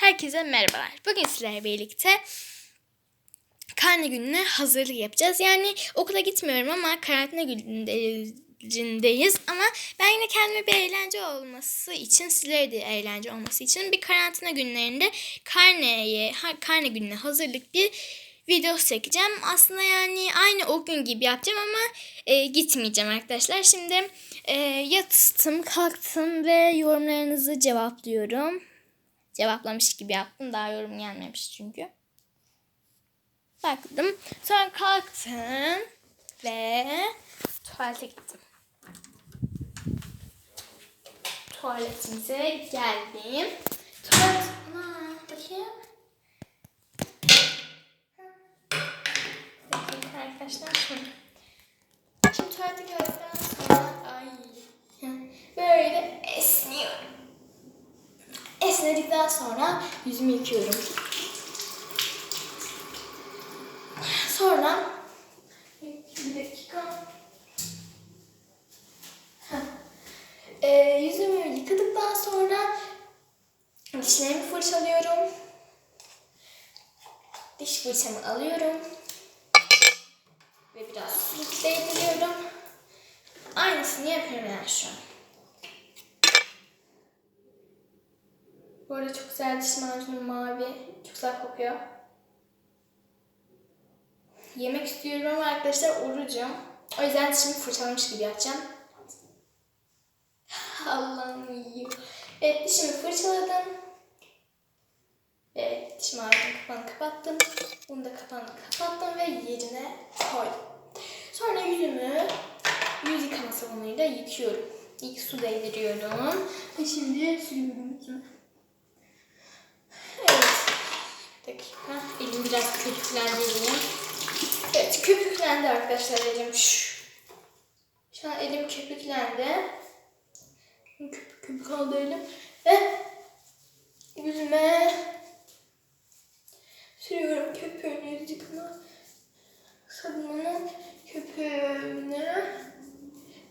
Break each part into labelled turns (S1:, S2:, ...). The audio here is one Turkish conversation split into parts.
S1: Herkese merhabalar. Bugün sizlerle birlikte karne gününe hazırlık yapacağız. Yani okula gitmiyorum ama karantina günündeyiz. Ama ben yine kendime bir eğlence olması için, sizlere de eğlence olması için bir karantina günlerinde karneye, karne gününe hazırlık bir video çekeceğim. Aslında yani aynı o gün gibi yapacağım ama e, gitmeyeceğim arkadaşlar. Şimdi e, yattım, kalktım ve yorumlarınızı cevaplıyorum cevaplamış gibi yaptım. Daha yorum gelmemiş çünkü. Baktım. Sonra kalktım ve tuvalete gittim. Tuvaletimize geldim. Tuvalet... Ana, bakayım. Bakın arkadaşlar. Şimdi, tuvalete geldikten sonra ay böyle. Esnedikten sonra yüzümü yıkıyorum. Sonra bir dakika. Ee, yüzümü yıkadıktan sonra dişlerimi fırçalıyorum. Diş fırçamı alıyorum. Ve biraz su değdiriyorum. Aynısını yapıyorum ben şu an. Bu arada çok güzel diş macunu mavi. Çok güzel kokuyor. Yemek istiyorum arkadaşlar orucum. O yüzden dişimi fırçalamış gibi yapacağım. Allah'ım yiyor. Evet dişimi fırçaladım. Ve diş macunun kapağını kapattım. Bunu da kapağını kapattım ve yerine koydum. Sonra yüzümü yüz yıkama sabunuyla yıkıyorum. İlk su değdiriyorum. Ve şimdi sürüyorum yüzümü. Evet. Bir biraz köpüklendireyim. Evet köpüklendi arkadaşlar elim. Şu, an elim köpüklendi. Köpük köpük oldu elim. Ve yüzüme sürüyorum köpüğünü yüz yıkama köpüğünü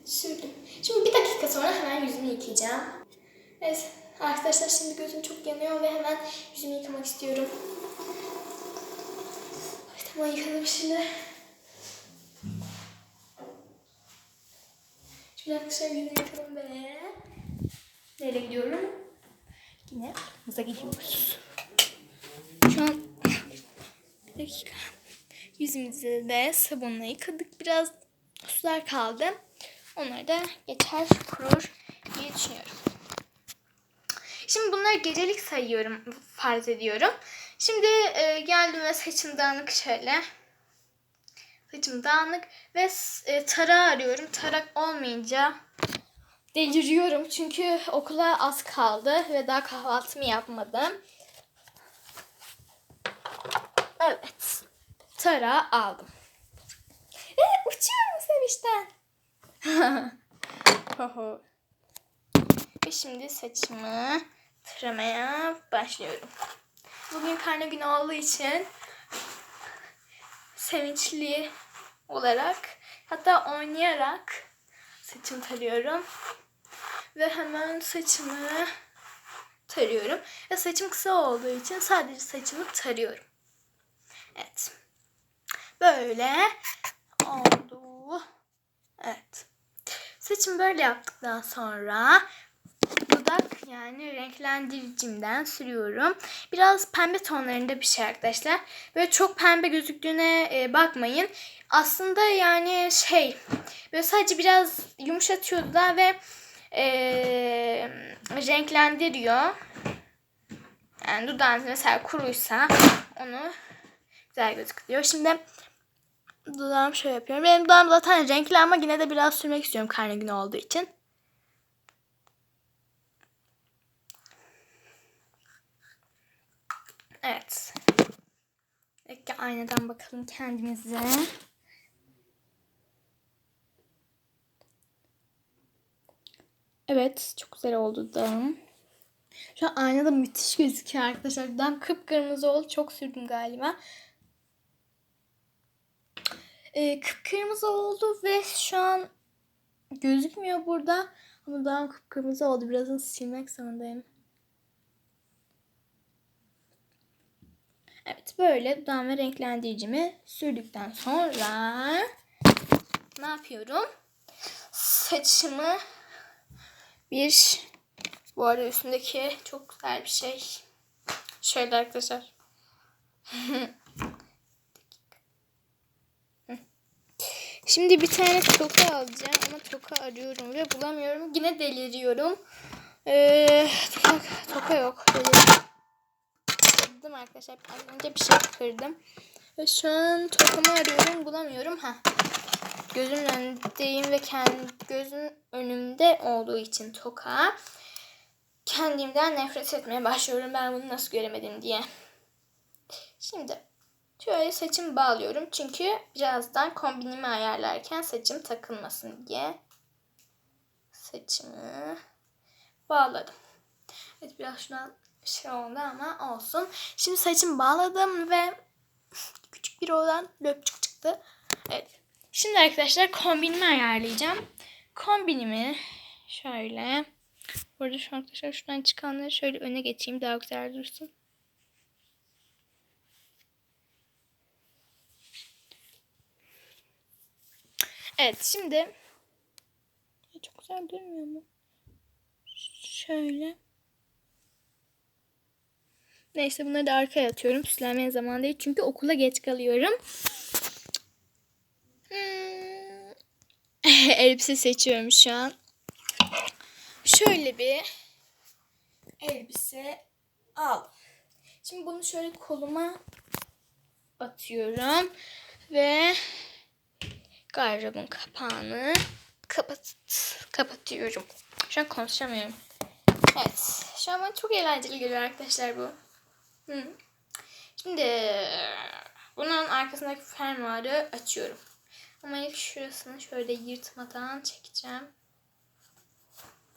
S1: sürdüm. Şimdi bir dakika sonra hemen yüzümü yıkayacağım. Evet arkadaşlar şimdi gözüm çok yanıyor ve hemen yüzümü yıkamak istiyorum. Tamam yıkadım şimdi. Şimdi arkadaşlar yüzümü yıkadım ve nereye gidiyorum? Yine hıza gidiyoruz. Şu an bir dakika. Yüzümüzü de sabunla yıkadık. Biraz sular kaldı. Onları da geçer kurur diye düşünüyorum. Şimdi bunları gecelik sayıyorum, farz ediyorum. Şimdi e, geldim ve saçım dağınık şöyle. Saçım dağınık ve e, tarağı arıyorum. Tarak olmayınca deliriyorum. Çünkü okula az kaldı ve daha kahvaltımı yapmadım. Evet. Tarağı aldım. Ve uçuyorum sevinçten. Hoho. Ve şimdi saçımı taramaya başlıyorum. Bugün karne günü olduğu için sevinçli olarak hatta oynayarak saçımı tarıyorum. Ve hemen saçımı tarıyorum. Ve saçım kısa olduğu için sadece saçımı tarıyorum. Evet. Böyle oldu. Evet. Saçımı böyle yaptıktan sonra dudak yani renklendiricimden sürüyorum. Biraz pembe tonlarında bir şey arkadaşlar. Böyle çok pembe gözüktüğüne e, bakmayın. Aslında yani şey böyle sadece biraz yumuşatıyor da ve e, renklendiriyor. Yani dudağınız mesela kuruysa onu güzel gözüküyor. Şimdi dudağım şöyle yapıyorum. Benim dudağım zaten renkli ama yine de biraz sürmek istiyorum karne günü olduğu için. Evet. Peki aynadan bakalım kendimize. Evet, çok güzel oldu dudağım. Şu an aynada müthiş gözüküyor arkadaşlar. Dudağım kıpkırmızı oldu. Çok sürdüm galiba. Ee, kıpkırmızı oldu ve şu an gözükmüyor burada. Ama dudağım kıpkırmızı oldu. Birazını silmek zorundayım. Evet böyle dudağıma renklendiricimi sürdükten sonra ne yapıyorum? Saçımı bir bu arada üstündeki çok güzel bir şey. Şöyle arkadaşlar. Şimdi bir tane toka alacağım ama toka arıyorum ve bulamıyorum. Yine deliriyorum. Ee, toka, toka yok. Deliriyorum. Kırdım arkadaşlar. Az önce bir şey kırdım. Ve şu an tokamı arıyorum bulamıyorum. Ha. Gözümün önündeyim ve kendi gözüm önümde olduğu için toka. Kendimden nefret etmeye başlıyorum. Ben bunu nasıl göremedim diye. Şimdi şöyle saçımı bağlıyorum. Çünkü birazdan kombinimi ayarlarken saçım takılmasın diye. Saçımı bağladım. Evet biraz şuna şey oldu ama olsun. Şimdi saçımı bağladım ve küçük bir olan löpçük çıktı. Evet. Şimdi arkadaşlar kombinimi ayarlayacağım. Kombinimi şöyle. Burada şu arkadaşlar şuradan çıkanları şöyle öne geçeyim daha güzel dursun. Evet şimdi çok güzel durmuyor mu? Şöyle. Neyse bunları da arkaya atıyorum. Süslenmeye zaman değil. Çünkü okula geç kalıyorum. Hmm. Elbise seçiyorum şu an. Şöyle bir elbise al. Şimdi bunu şöyle koluma atıyorum. Ve gardırobun kapağını kapat kapatıyorum. Şu an konuşamıyorum. Evet. Şu an bana çok eğlenceli geliyor arkadaşlar bu. Hı. Şimdi bunun arkasındaki fermuarı açıyorum. Ama ilk şurasını şöyle yırtmadan çekeceğim.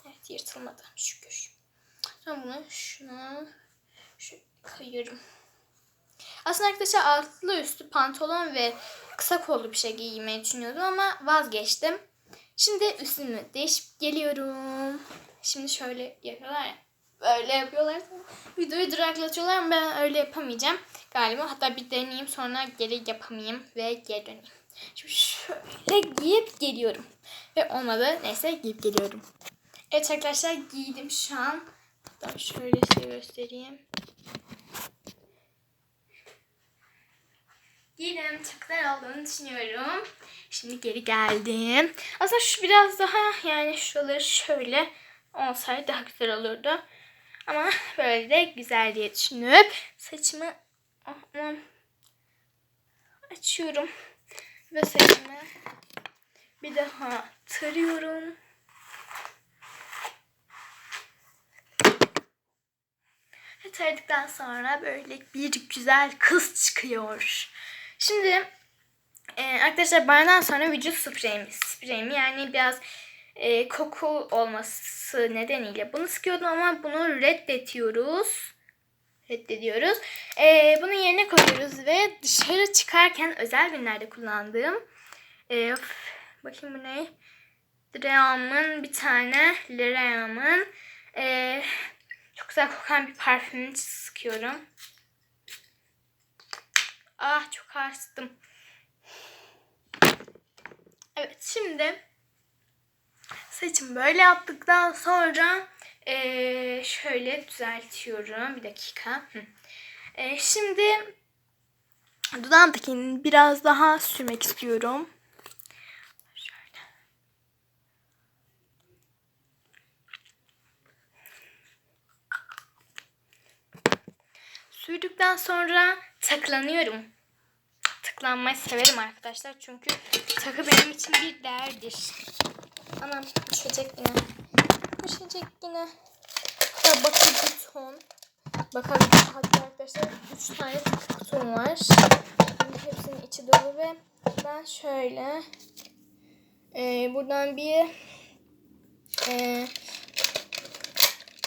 S1: Evet yırtılmadı şükür. Sonra bunu şuna şu kayıyorum. Aslında arkadaşlar altlı üstü pantolon ve kısa kollu bir şey giymeyi düşünüyordum ama vazgeçtim. Şimdi üstümü değişip geliyorum. Şimdi şöyle yapıyorlar ya. Böyle yapıyorlar. Videoyu duraklatıyorlar ama ben öyle yapamayacağım. Galiba hatta bir deneyeyim sonra geri yapamayayım ve geri döneyim. Şimdi şöyle giyip geliyorum. Ve olmadı. Neyse giyip geliyorum. Evet arkadaşlar giydim şu an. Hatta şöyle size göstereyim. Giydim. Çok güzel olduğunu düşünüyorum. Şimdi geri geldim. Aslında şu biraz daha yani şuraları şöyle olsaydı daha güzel olurdu. Ama böyle de güzel diye düşünüp saçımı açıyorum. Ve saçımı bir daha tarıyorum. Ve taradıktan sonra böyle bir güzel kız çıkıyor. Şimdi e, arkadaşlar bardan sonra vücut spreyimi, spreyimi yani biraz e, koku olması nedeniyle bunu sıkıyordum ama bunu reddetiyoruz. Reddediyoruz. E, bunun yerine koyuyoruz ve dışarı çıkarken özel günlerde kullandığım e, of, bakayım bu ne? Dream'ın bir tane L'Oreal'ın e, çok güzel kokan bir parfümünü sıkıyorum. Ah çok açtım. Evet şimdi saçımı böyle yaptıktan sonra e, şöyle düzeltiyorum. Bir dakika. E, şimdi dudağımdakini biraz daha sürmek istiyorum. Şöyle. Sürdükten sonra taklanıyorum. Taklanmayı severim arkadaşlar. Çünkü takı benim için bir değerdir. Anam düşecek yine. Düşecek yine. Ya bakır buton. Bakar hatta arkadaşlar 3 tane kutum var. Şimdi hepsinin içi dolu ve ben şöyle e, buradan bir e,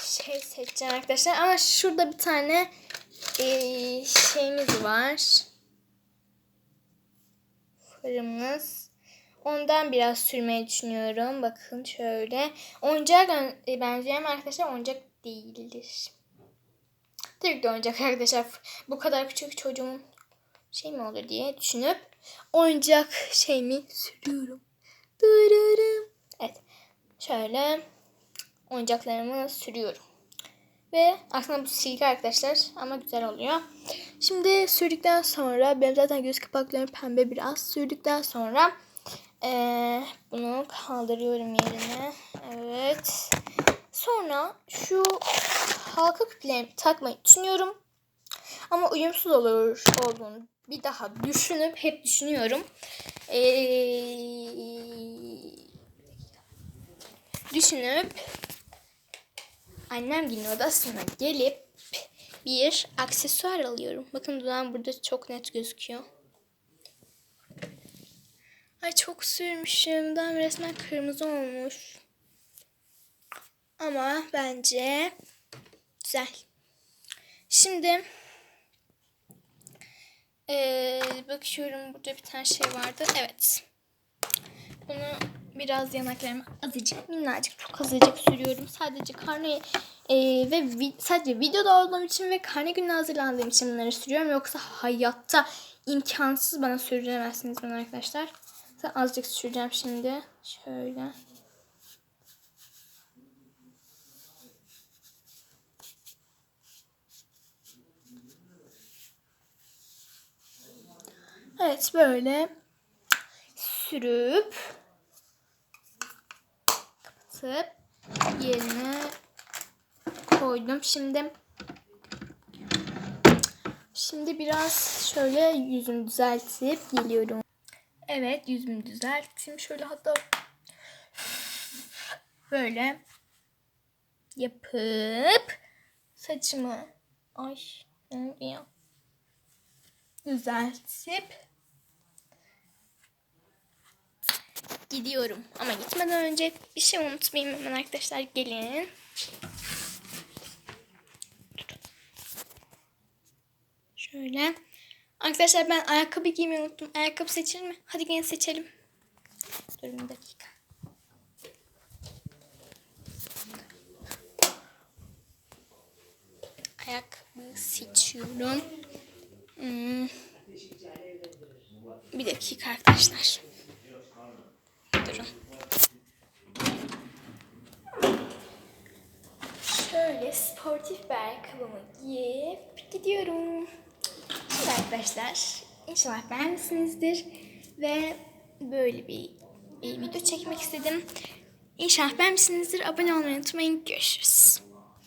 S1: şey seçeceğim arkadaşlar. Ama şurada bir tane e, şeyimiz var. Fırımız. Ondan biraz sürmeyi düşünüyorum. Bakın şöyle. Oyuncak benziyor ama arkadaşlar oyuncak değildir. Tabii ki oyuncak arkadaşlar. Bu kadar küçük çocuğun şey mi olur diye düşünüp oyuncak şeyimi sürüyorum. Dırırım. Evet. Şöyle oyuncaklarımı sürüyorum. Ve aslında bu silgi arkadaşlar ama güzel oluyor. Şimdi sürdükten sonra benim zaten göz kapaklarım pembe biraz. Sürdükten sonra eee, bunu kaldırıyorum yerine. Evet. Sonra şu halka küplerimi takmayı düşünüyorum. Ama uyumsuz olur olduğunu bir daha düşünüp hep düşünüyorum. Ee, düşünüp annem günün odasına gelip bir aksesuar alıyorum. Bakın dudağım burada çok net gözüküyor. Ay çok sürmüşüm. Dudağım resmen kırmızı olmuş. Ama bence güzel. Şimdi eee, bakıyorum burada bir tane şey vardı. Evet. Bunu biraz yanaklarıma azıcık minnacık çok azıcık sürüyorum. Sadece karne eee, ve vi- sadece videoda olduğum için ve karne gününe hazırlandığım için bunları sürüyorum. Yoksa hayatta imkansız bana sürdüremezsiniz bunu arkadaşlar. Sen azıcık süreceğim şimdi. Şöyle. Evet böyle sürüp kapatıp yerine koydum. Şimdi şimdi biraz şöyle yüzümü düzeltip geliyorum. Evet yüzümü düzelttim. Şöyle hatta böyle yapıp saçımı ay ya? düzeltip gidiyorum. Ama gitmeden önce bir şey unutmayayım hemen arkadaşlar gelin. Şöyle. Arkadaşlar ben ayakkabı giymeyi unuttum. Ayakkabı seçilir mi? Hadi gelin seçelim. Durun bir dakika. Ayakkabı seçiyorum. Hmm. Bir dakika arkadaşlar. Durun. Şöyle sportif bir ayakkabımı giyip gidiyorum. Arkadaşlar inşallah beğenmişsinizdir. Ve böyle bir, bir video çekmek istedim. İnşallah beğenmişsinizdir. Abone olmayı unutmayın. Görüşürüz.